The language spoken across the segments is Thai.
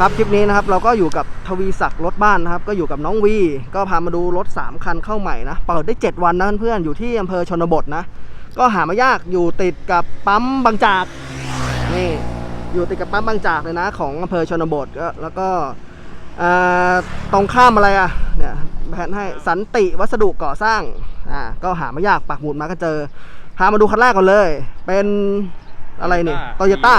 ครับคลิปนี้นะครับเราก็อยู่กับทวีศักดิ์รถบ้านนะครับ ก็อยู่กับน้องวี ก็พามาดูรถ 3 คันเข้าใหม่นะเปิดได้ 7 วันนะเพื่อนๆอยู่ที่อำเภอชนบทนะ ก็หามายากอยู่ติดกับปั๊มบางจากนี่อยู่ติดกับปั๊มบางจากเลยนะ ของอำเภอชนบทก็แล้วก็อ่าตรงข้ามอะไรอะเนี่ยแผนให้สันติวัสดุก่อสร้างอ่าก็หามายากปักหมุดมาก็เจอพามาดูคันแรกก่อนเลย เป็นอะไรนี่โตโยต้า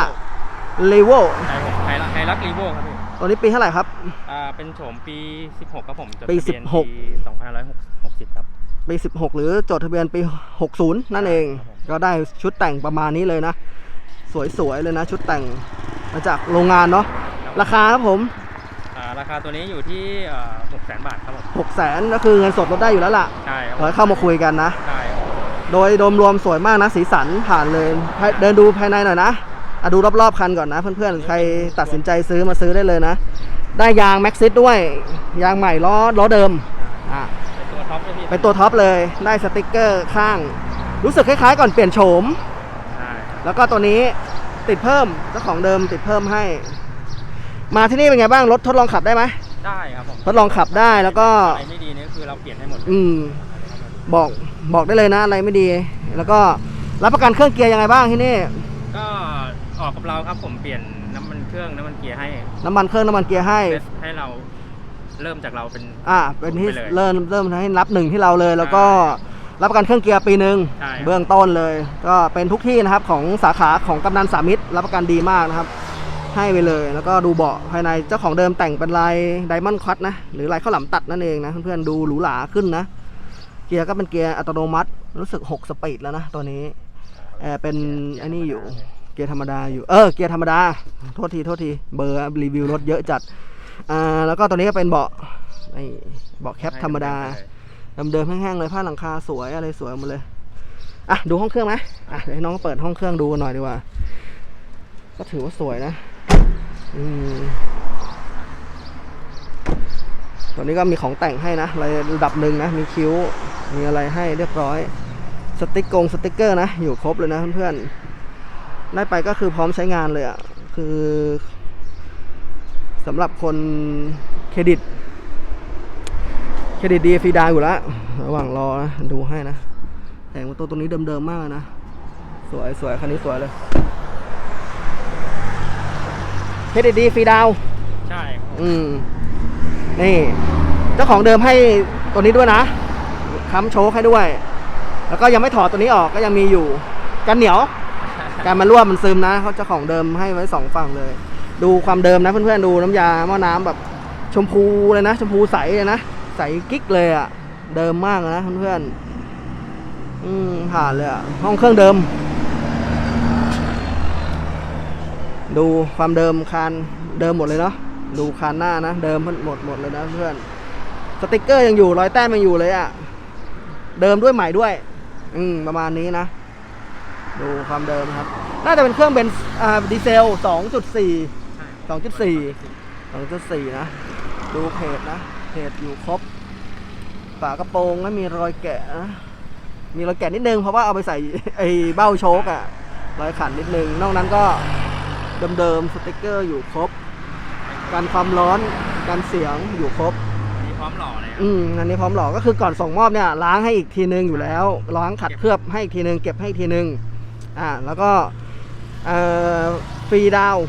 เลโวใช่ผมไฮรักไฮรักรีโวครับพี่ตัวนี้ปีเท่าไหร่ครับ อ่าเป็นโฉมปี 16ครับผมจดทะเบียนปี 2560 ครับปี 16 หรือจดทะเบียนปี 60 นั่นเอง ก็ได้ชุดแต่งประมาณนี้เลยนะ สวยๆ เลยนะ ชุดแต่งมาจากโรงงานเนาะราคาครับผม อ่าราคาตัวนี้อยู่ที่6แสนบาทครับผม6 0 0 0 0ก็คือเงินสดลดได้อยู่แล้วล่ะใช่ครับขอให้เข้ามาคุยกันนะ ใช่ครับโดยโดมรวมสวยมากนะสีสันผ่านเลย เดินดูภายในหน่อยนะ อะดูรอบๆคันก่อนนะ เพื่อนๆ ใครตัดสินใจซื้อมาซื้อได้เลยนะ ได้ยางแม็กซิสด้วย ยางใหม่ล้อล้อเดิมอะเป็นตัวท็อปเลยพี่เป็นตัวท็อปเลยได้สติกเกอร์ข้าง รู้สึกคล้ายๆ ก่อนเปลี่ยนโฉม ใช่ครับแล้วก็ตัวนี้ติดเพิ่มเจ้าของเดิมติดเพิ่มให้ มาที่นี่เป็นไงบ้างรถทดลองขับได้ไหมได้ครับผมทดลองขับได้แล้วก็อะไรไม่ดีเนี่ยคือเราเปลี่ยนให้หมดอืมบอกบอกได้เลยนะอะไรไม่ดี แล้วก็รับประกันเครื่องเกียร์ยังไงบ้างที่นี่ก็ ออกกับเราครับผมเปลี่ยนน้ำมันเครื่องน้ำมันเกียร์ให้น้ำมันเครื่องน้ำมันเกียร์ให้เซตให้เราเริ่มจากเราเป็น อ่าเป็นที่ไปเลยเริ่มเริ่มให้รับหนึ่งที่เราเลย แล้วก็รับประกันเครื่องเกียร์ปีหนึ่งใช่ครับ เบื้องต้นเลย ก็เป็นทุกที่นะครับของสาขาของกำนันสามิตรรับประกันดีมากนะครับ ให้ไปเลยแล้วก็ดูเบาะภายในเจ้าของเดิมแต่งเป็นลายไดมอนด์คัตนะหรือลายข้าวหลามตัดนั่นเองนะเพื่อนๆดูหรูหราขึ้นนะ เกียร์ก็เป็นเกียร์อัตโนมัติรู้สึก 6 สปีดแล้วนะตัวนี้แอร์เป็นไอ้นี่อยู่ เกียร์ธรรมดาอยู่ เออ เกียร์ธรรมดา โทษที โทษที เบอร์รีวิวรถเยอะจัด อ่า แล้วก็ตัวนี้ก็เป็นเบาะไอ้เบาะแคปธรรมดา เดิมๆแห้งๆเลยผ้าหลังคาสวยอะไรสวยหมดเลย อะ ดูห้องเครื่องไหมอะเดี๋ยวให้น้องเปิดห้องเครื่องดูกันหน่อยดีกว่า ก็ถือว่าสวยนะ อืมตัวนี้ก็มีของแต่งให้นะระดับหนึ่งนะ มีคิ้ว มีอะไรให้เรียบร้อย สติกกงสติกเกอร์นะ อยู่ครบเลยนะเพื่อนๆ ได้ไปก็คือพร้อมใช้งานเลยอะ่ะคือสำหรับคนเครดิต เครดิตดีฟรีดาวอยู่แล้วระหว่างรอนะดูให้นะ แต่งว่าตัวตัวนี้เดิมๆมากเลยนะ สวยสวยคันนี้สวยเลย เครดิตดีฟรีดาวใช่ครับผมอืม นี่ เจ้าของเดิมให้ตัวนี้ด้วยนะค้ำโชคให้ด้วย แล้วก็ยังไม่ถอดตัวนี้ออกก็ยังมีอยู่ กันเหนียว การมาร่วมมันซึมนะเขาเจ้าของเดิมให้ไว้สองฝั่งเลย ดูความเดิมนะเพื่อนๆดูน้ำยาหม้อน้ำแบบชมพูเลยนะ ชมพูใสเลยนะใสกิ๊กเลยอะ่ะ เดิมมากนะเพื่อนๆอืมผ่านเลยอะ่ะห้องเครื่องเดิม ดูความเดิมคานเดิมหมดเลยเนาะดูคานหน้านะเดิมหมดหมดเลยนะเพื่อนสติกเกอร์ยังอยู่รอยแต้มยังอยู่เลยอะ่ะเดิมด้วยใหม่ด้วย อืมประมาณนี้นะ ดูความเดิมครับ น่าจะเป็นเครื่องเบนซ์อ่าดีเซล 2.4 2.4 2.4 นะ ดูเพจนะ เพจอยู่ครบ ฝากระโปรงไม่มีรอยแกะนะมีรอยแกะนิดนึง เพราะว่าเอาไปใส่ไอ้เบ้าโชกอะรอยขันนิดนึง นอกนั้นก็เดิมๆสติกเกอร์อยู่ครบ การความร้อนการเสียงอยู่ครบ มีพร้อมหล่อเลยครับอืมอันนี้พร้อมหลอกก็คือก่อนส่งมอบเนี่ยล้างให้อีกทีนึงอยู่แล้วล้างขัดเคลือบให้อีกทีนึงเก็บให้อีกทีนึง อ่าแล้วก็เอ่อฟรีดาวน์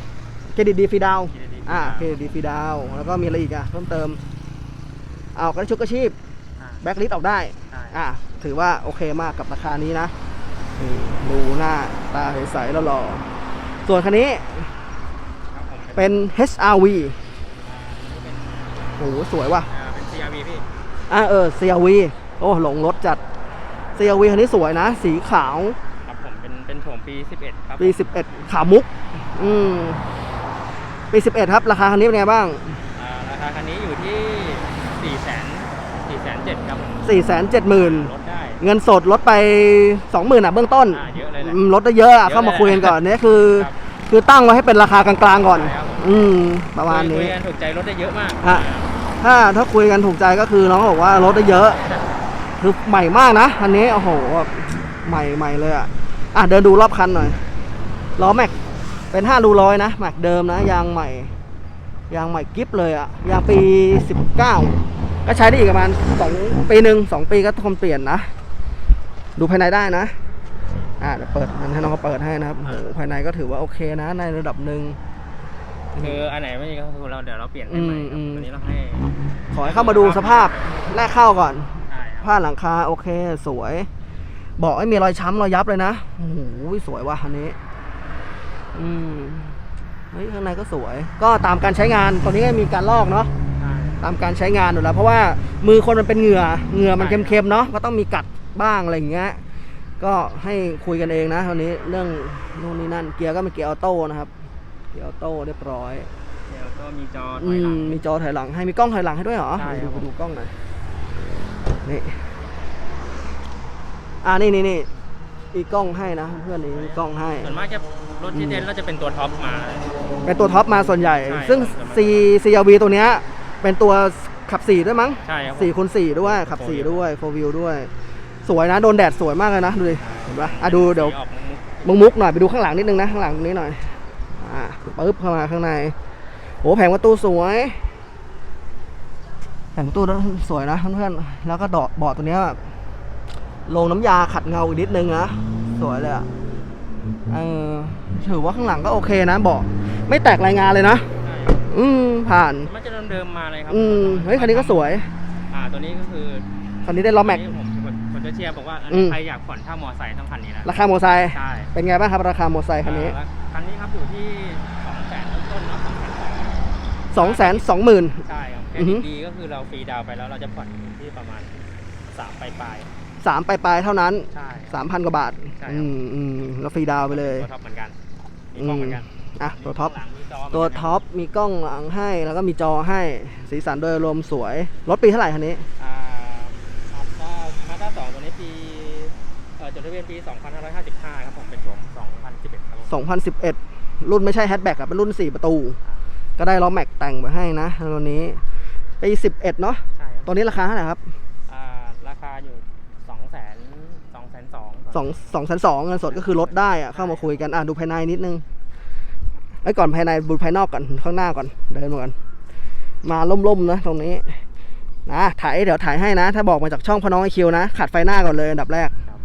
เครดิตดีฟรีดาวน์ Credit ดีอ่าเครดิตดีฟรีดาวน์แล้วก็มีอะไรอีกอะเพิ่มเติมเอากระชุกกระชีพอ่าแบ็คลิสออกได้ใช่อ่าถือว่าโอเคมากกับราคานี้นะนี่ดูหน้าตาใสๆแล้วหล่อส่วนคันนี้ครับผมเป็น HRV เป็นโอ้โหสวยว่ะอ่าเป็น CRV พี่อ่าเออ CRV โอ้หลงรถจัด CRV คันนี้สวยนะ สีขาวครับ ผมเป็นเป็นโฉมปี 11 ครับปี 11 ขาวมุก อืม ปี 11 ครับ ราคาคันนี้เป็นไงบ้าง อ่าราคาคันนี้อยู่ที่4แสน4แสน7ครับผม470,000 ลดได้ เงินสดลดไป 20,000อะเบื้องต้นอ่าเยอะเลยแหละ อืมลดได้เยอะอะเยอะเลยเข้ามาคุยกันก่อนเนี่ยคือ ครับคือตั้งไว้ให้เป็นราคากลางๆก่อนใช่ครับ อืม ประมาณคุนี้ยกันถูกใจลดได้เยอะมากฮะถ้าถ้าคุยกันถูกใจก็คือน้องบอกว่าลดได้เยอะ คือใหม่มากนะคันนี้ โอ้โหแบบใหม่ใหม่เลยอะ อะเดินดูรอบคันหน่อยล้อแม็กเป็น5รูร้อยนะแม็กเดิมนะยางใหม่ยางใหม่กิฟเลยอะยางปี 19 ก็ใช้ได้อีกประมาณ2ปีหนึ่งสองปีก็ทนเปลี่ยนนะ ดูภายในได้นะอ่าเดี๋ยวเปิดมันให้น้องเขาเปิดให้นะครับโอ้โหภายในก็ถือว่าโอเคนะ ในระดับหนึ่งคืออันไหนไม่ดีก็คือเราเดี๋ยวเราเปลี่ยนให้ใหม่ครับอืมอืมตัวนี้เราให้ ขอให้เข้ามาดูสภาพแรกเข้าก่อน ใช่ครับผ้าหลังคาโอเคสวย บอกไม่มีรอยช้ำรอยยับเลยนะโอ้โหสวยว่ะอันนี้ อืมเฮ้ยข้างในก็สวย ก็ตามการใช้งานตอนนี้ก็มีการลอกเนาะใช่ตามการใช้งานอยู่แล้ว เพราะว่ามือคนมันเป็นเหงื่อเหงื่อมันเค็มๆเนาะก็ต้องมีกัดบ้างอะไรอย่างเงี้ยก็ให้คุยกันเองนะตอนนี้เรื่องนู่นนี่นั่นเกียร์ก็เป็นเกียร์ออโต้นะครับ เกียร์ออโต้เรียบร้อยเดี๋ยวก็มีจอถอือยหลัมงมีจอถอยหลังให้มีกล้องถอยหลังให้ด้วยเหรอใช่ดูครับไปดูกล้องหน่อยนี่ อ่านี่นี่นี่มีกล้องให้นะเพื่อนนี่มีกล้องให้ ส่วนมากจะรถที่เทนเราจะเป็นตัวท็อปมา เป็นตัวท็อปมาส่วนใหญ่ ใช่ซึ่ง ครับ C CRV ตัวเนี้ยเป็นตัวขับสี่ด้วยมั้งใช่ครับผม สี่คูณสี่ด้วยขับ Four สี่ wheel ด้วยโฟวิวด้วย สวยนะโดนแดดสวยมากเลยนะดูดิเห็นปะอะดูเดี๋ยว สีออกมุกมุกมุกๆหน่อยไปดูข้างหลังนิดนึงนะข้างหลังตรงนี้หน่อยอ่าปึ๊บเข้ามาข้างในโอ้แผงประตูสวย แผงประตูสวยนะเพื่อนๆแล้วก็ดอกเบาะตัวเนี้ยแบบ ลงน้ำยาขัดเงาอีกนิดนึงนะสวยเลยอะเออถือว่าข้างหลังก็โอเคนะเบาะไม่แตกรายงานเลยนะใช่ครับอืมผ่านมันจะเดิมๆมาเลยครัอืมเฮ้ยคันนี้ก็สวย อ่าตัวนี้ก็คือคันนี้ได้ล้อแม็กตัวนี้ผมผมผมจะเชียร์บอกว่าอันอืนี้มใครอยากผ่อนถ้ามอไซค์ต้องคันนี้นะราคาโมอไซค์ใช่เป็นไงบ้างครับราคาโมอไซค์คันนี้อ่าแล้วคันนี้ครับอยู่ที่สองแสนต้นๆเนาะสองแสนสองสองแสนสองหมื่นใช่ครับแค่อือฮึดีๆก็คือเราฟรีดาวน์ไปแล้วเราจะผ่อนอยู่ที่ประมาณสามปลาย สามปลายๆเท่านั้นๆใช่ สามพันกว่าบาทใช่ครับ อืมอืมแล้วฟรีดาวน์ไปเลย ตัวท็อปเหมือนกันมีกล้องเหมือนกันอะตัวท็อปหลังมีจอเหมือนกันตัวท็อปมีกล้องหลังให้แล้วก็มีจอให้สีสันโดยรวมสวย รถปีเท่าไหร่คันนี้ อ่ามาด้ามาด้าสองตัวนี้ปีเอ่อจดทะเบียนปี 2555 ครับผมเป็นโฉม2011ครับผม2011 รุ่นไม่ใช่แฮชแบ็กอะเป็นรุ่น 4 ประตู ก็ได้ล้อแม็กแต่งไปให้นะตัวนี้ปี11 เนาะใช่ครับตัวนี้ราคาเท่าไหร่ครับ อ่าราคาอยู่2แสน2แสน2สองสองแสนสองเงินสดก็คือลดได้อะเข้ามาคุยกันอะดูภายในนิดนึงไอ้ยก่อนภายในดูภายนอกก่อนข้างหน้าก่อนเดินมาก่อนมาล่มๆนะตรงนี้นะถ่ายเดี๋ยวถ่ายให้นะ ถ้าบอกมาจากช่องพอน้องไอคิวนะขัดไฟหน้าก่อนเลยอันดับแรกครับ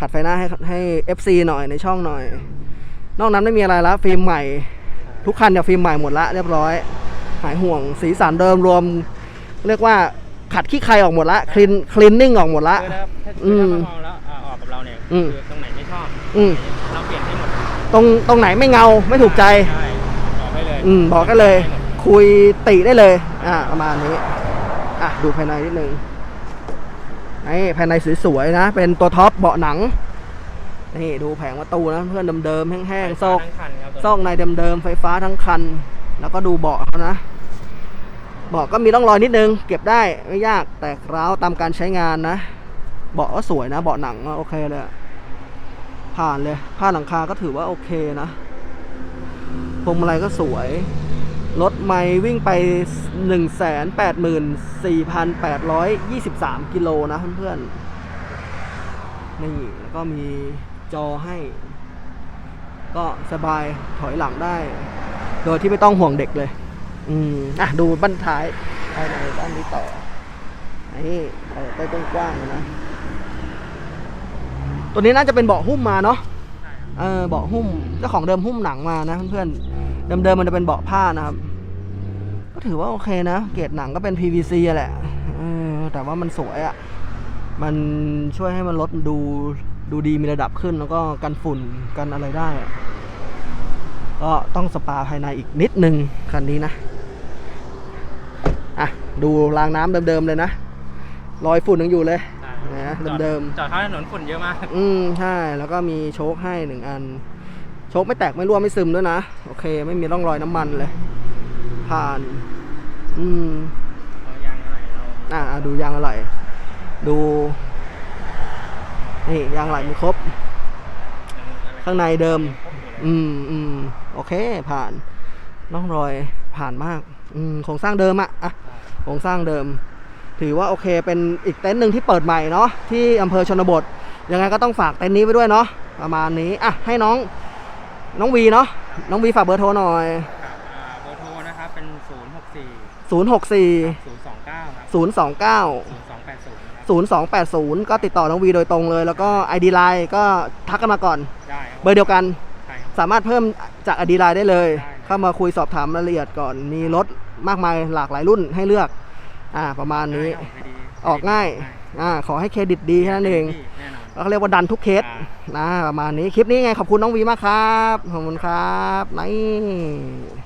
ขัดไฟหน้าให้ให้ FC หน่อยในช่องหน่อย นอกนั้นไม่มีอะไรแล้วฟิล์มใหม่ ทุกคันเนี่ยฟิล์มใหม่หมดละเรียบร้อย หายห่วงสีสันเดิมรวม เรียกว่าขัดขี้ใครออกหมดละคลีนคลีนนิ่งออกหมดละคือถ้าถ้าอืคือถ้าม เขามองแล้วอ่าออกกับเราเนี่ยอืม คือตรงไหนไม่ชอบอืมเราเปลี่ยนให้หมดตรงตรงไหนไม่เงาไม่ถูกใจ ใช่บอกให้เลยอืมบอกกันเลย คุยติได้เลย อ่าประมาณนี้ อะดูภายในนิดนึงนี่ภายในสวยๆนะ เป็นตัวท็อปเบาะหนัง นี่ดูแผงประตูนะเพื่อนเดิมๆแห้งๆซอก ทั้งคันครับตัวนี้ซอกในเดิมๆไฟฟ้าทั้งคัน แล้วก็ดูเบาะเขานะเบาะก็มีร่องรอยนิดนึง เก็บได้ไม่ยากแตกร้าวตามการใช้งานนะ เบาะก็สวยนะ เบาะหนังโอเคเลยอะผ่านเลยผ้าหลังคาก็ถือว่าโอเคนะพวงมาลัยก็สวย รถไม่วิ่งไป 1 8 4 8 2 3 กิโลนะเพื่อนๆ นี่ แล้วก็มีจอให้ ก็สบายถอยหลังได้ โดยที่ไม่ต้องห่วงเด็กเลย อืม อะ ดูบั้นท้ายภายในด้านนี้ต่อ นี่เปิดได้กว้างๆเลยนะ ตัวนี้น่าจะเป็นเบาะหุ้มมาเนาะใช่ครับเออเบาะหุ้มเจ้าของเดิมหุ้มหนังมานะเพื่อนๆเดิมๆมันจะเป็นเบาะผ้านะครับ ก็ถือว่าโอเคนะ เกรดหนังก็เป็น PVC อะแหละเออแต่ว่ามันสวยอะ่ะ มันช่วยให้มันลดดูดูดีมีระดับขึ้นแล้วก็กันฝุ่นกันอะไรได้อะก็ต้องสปาภายในอีกนิดนึงคันนี้นะ อะ ดูรางน้ำเดิมๆเลยนะ รอยฝุ่นยังอยู่เลยใช่ นะจอเดิมจอดข้างถนนฝุ่นเยอะมากอืมใช่ แล้วก็มีโชคให้หนึ่งอัน โชคไม่แตกไม่รั่วไม่ซึมด้วยนะ โอเค ไม่มีร่องรอยน้ำมันเลย ผ่าน อืม เอายางอะไรเราอะอะดูยางอะไรดูนี่ยางอะไรมีครบข้างในเดิม อืมอืมโอเค ผ่านร่องรอยผ่านมาก อืมโครงสร้างเดิมอะอะโครงสร้างเดิม ถือว่าโอเคเป็นอีกเต็นท์หนึ่งที่เปิดใหม่เนาะที่อำเภอชนบท ยังไงก็ต้องฝากเต็นท์นี้ไว้ด้วยเนาะประมาณนี้อะให้น้องน้องวีเนาะน้องวีฝากเบอร์โทรหน่อย ครับอ่าเบอร์โทรนะครับเป็นศูนย์หกสี่064ศูนย์สองเก้าครับ 029ศูนย์สองแปดศูนย์นะครับ0280 ก็ติดต่อน้องวีโดยตรงเลย แล้วก็ ID Line ก็ทักกันมาก่อน ได้ครับเบอร์เดียวกัน ใช่ครับ สามารถเพิ่มจาก ID Line ได้เลย ได้เข้ามาคุยสอบถามรายละเอียดก่อน มีรถมากมายหลากหลายรุ่นให้เลือก อ่าประมาณนี้ได้ครับดีออกง่ายอ่าขอให้เครดิตดีแค่นั้นเองดีแน่นอนแล้วก็เรียกว่าดันทุกเคสอ่านะประมาณนี้คลิปนี้ไงขอบคุณน้องวีมากครับขอบคุณครับนี่